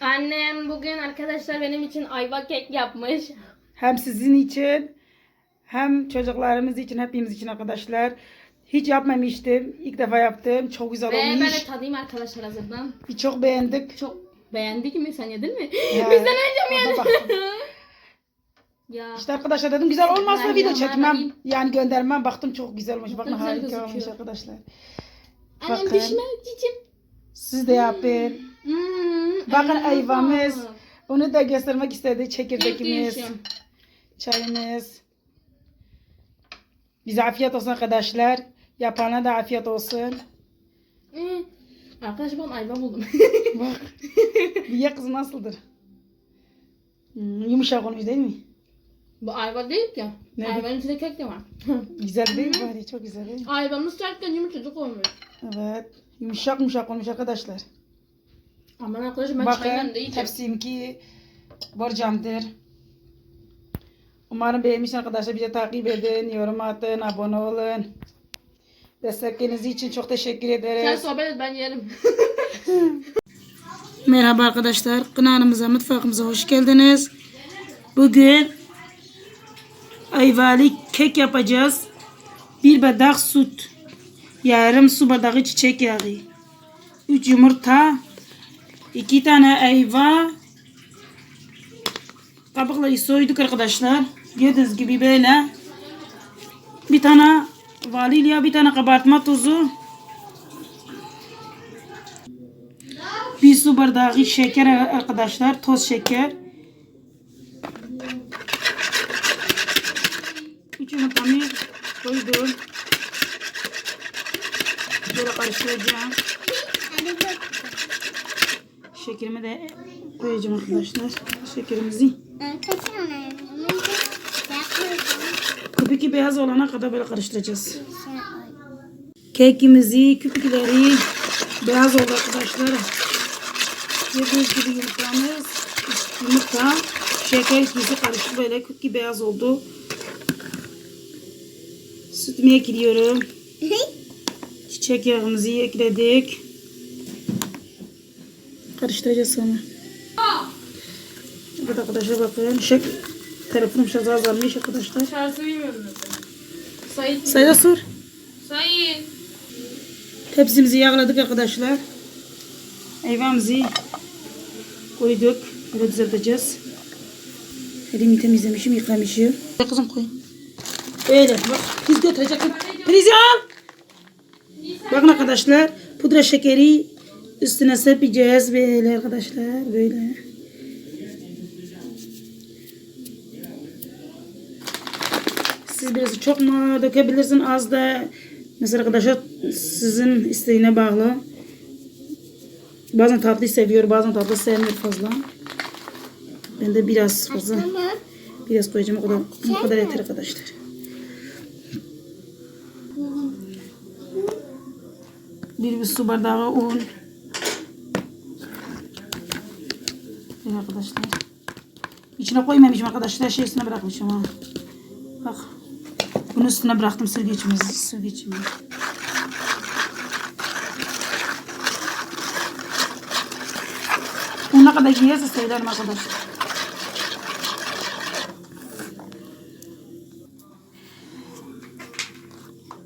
Annem bugün arkadaşlar benim için ayva kek yapmış. Hem sizin için hem çocuklarımız için hepimiz için arkadaşlar. Hiç yapmamıştım. İlk defa yaptım. Çok güzel Ve ben olmuş. de tadayım arkadaşlar hazırdan. Biz çok beğendik. Çok beğendik mi? Sen yedin mi? Bizden önce mi yedin? ya. İşte arkadaşlar dedim güzel olmazsa Ben video çekmem. Yani göndermem. Baktım çok güzel olmuş. Bakın harika olmuş arkadaşlar. Annem Bakın. pişme cicim. Siz de yapın. Hmm, Bakın ayvamız. sağlık. Onu da göstermek istedi. Çekirdekimiz, çayımız. Bize afiyet olsun arkadaşlar. Yapana da afiyet olsun. Hmm. Arkadaşlar ben ayva buldum. Bak. Bir ye kızı nasıldır? Hmm, yumuşak olmuş değil mi? Bu ayva değil ki. Ne? Ayvanın içinde kek de var. Güzel değil mi bari? Çok güzel değil mi? Ayvamız sertken yumuşacık olmuş. Evet. Yumuşak yumuşak olmuş arkadaşlar. Aman arkadaşım ben çayın Bakın hepsimki borcamdır. Umarım beğenmiş arkadaşlar. Bizi takip edin, yorum atın, abone olun. Destekleriniz için çok teşekkür Sen ederiz. sohbet et ben yerim. Merhaba arkadaşlar. Kınanımıza, mutfağımıza hoş geldiniz. Bugün ayvalı kek yapacağız. Bir bardak süt. Yarım su bardağı çiçek yağı. Üç yumurta. İki tane ayva. Kabukları soyduk arkadaşlar. Gördüğünüz gibi böyle. Bir tane vanilya, bir tane kabartma tozu. Bir su bardağı şeker arkadaşlar. Toz şeker. Üç yumurtamı koydum. Böyle karıştıracağım. Şekerimi de koyacağım arkadaşlar. Şekerimizi. Küpükü beyaz olana kadar böyle karıştıracağız. Kekimizi, küpükleri beyaz oldu arkadaşlar. Gördüğünüz gibi yumurtamız, yumurta, şeker ikisi karıştı böyle küpükü beyaz oldu. Sütümü ekliyorum. Çiçek yağımızı ekledik. Karıştıracağız sonra. Evet arkadaşlar bakın. Şek telefonum şarjı azalmış arkadaşlar. Şarjı bilmiyorum Sayın. Sayda sor. Sayın. Tepsimizi yağladık arkadaşlar. Ayvamızı koyduk. Böyle düzelteceğiz. Elimi temizlemişim, yıkamışım. Kızım koy. Öyle bak. Priz götüreceksin. Prizi al. Bakın arkadaşlar. Pudra şekeri üstüne serpeceğiz. Böyle arkadaşlar. Böyle. Siz biraz çok mu dökebilirsin az da. Mesela arkadaşlar sizin isteğine bağlı. Bazen tatlı seviyor, bazen tatlı sevmiyor fazla. Ben de biraz fazla, biraz koyacağım o kadar, o kadar yeter arkadaşlar. Bir, bir su bardağı un. Evet arkadaşlar. İçine koymamışım arkadaşlar. Şey üstüne bırakmışım ha. Bak. Bunun üstüne bıraktım süzgecimizi. Süzgecimi. Bu ne kadar giyerse söylerim arkadaşlar.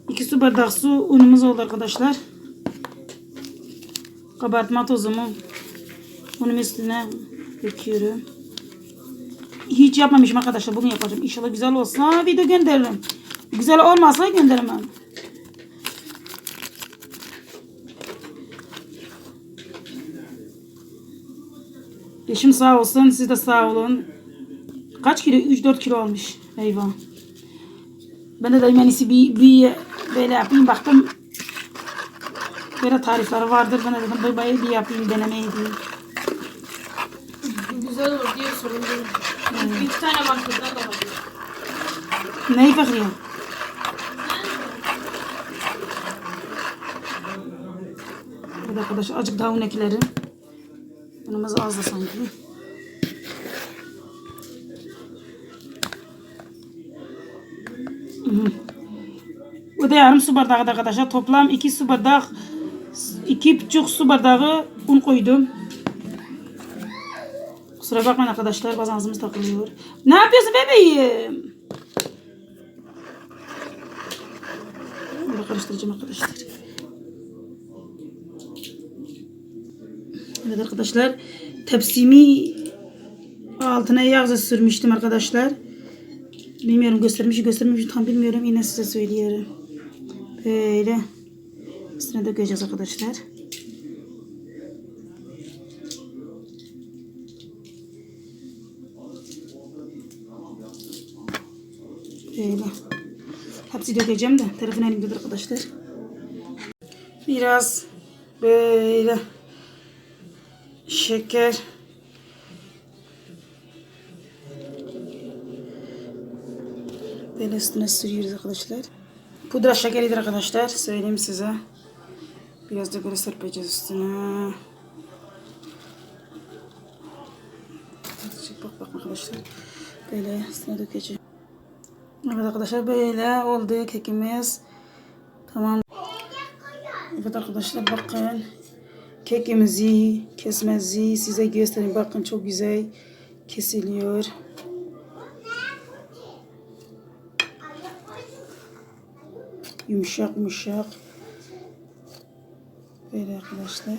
İki su bardak su unumuz oldu arkadaşlar. Kabartma tozumu unun üstüne döküyorum. Hiç yapmamışım arkadaşlar. Bunu yapacağım. İnşallah güzel olsa video gönderirim. Güzel olmazsa göndermem. Eşim sağ olsun. Siz de sağ olun. Kaç kilo? 3-4 kilo olmuş. Eyvah. Ben de dedim en iyisi bir, bir böyle yapayım. Baktım böyle tarifleri vardır. Ben de dedim böyle bir yapayım denemeydi. Güzel olur diye sorun değil. Bir tane. Neyi? Evet arkadaşlar azıcık daha un eklerim. Unumuz az da sanki. Bu da yarım su bardağı da arkadaşlar. Toplam iki su bardak, iki buçuk su bardağı un koydum. Kusura bakmayın arkadaşlar bazen ağzımız takılıyor. Ne yapıyorsun bebeğim? Böyle karıştıracağım arkadaşlar. Evet arkadaşlar tepsimi altına yağ sürmüştüm arkadaşlar. Bilmiyorum göstermiş göstermemiş tam bilmiyorum yine size söylüyorum. Böyle üstüne dökeceğiz arkadaşlar. Böyle. Hepsi dökeceğim de telefon elimdedir arkadaşlar. Biraz böyle şeker böyle üstüne sürüyoruz arkadaşlar. Pudra şekeridir arkadaşlar. Söyleyeyim size. Biraz da böyle serpeceğiz üstüne. Bak bak arkadaşlar. Böyle üstüne dökeceğim. Evet arkadaşlar böyle oldu kekimiz. Tamam. Evet arkadaşlar bakın. Kekimizi, kesmezi size göstereyim. Bakın çok güzel kesiliyor. Yumuşak yumuşak. Böyle arkadaşlar.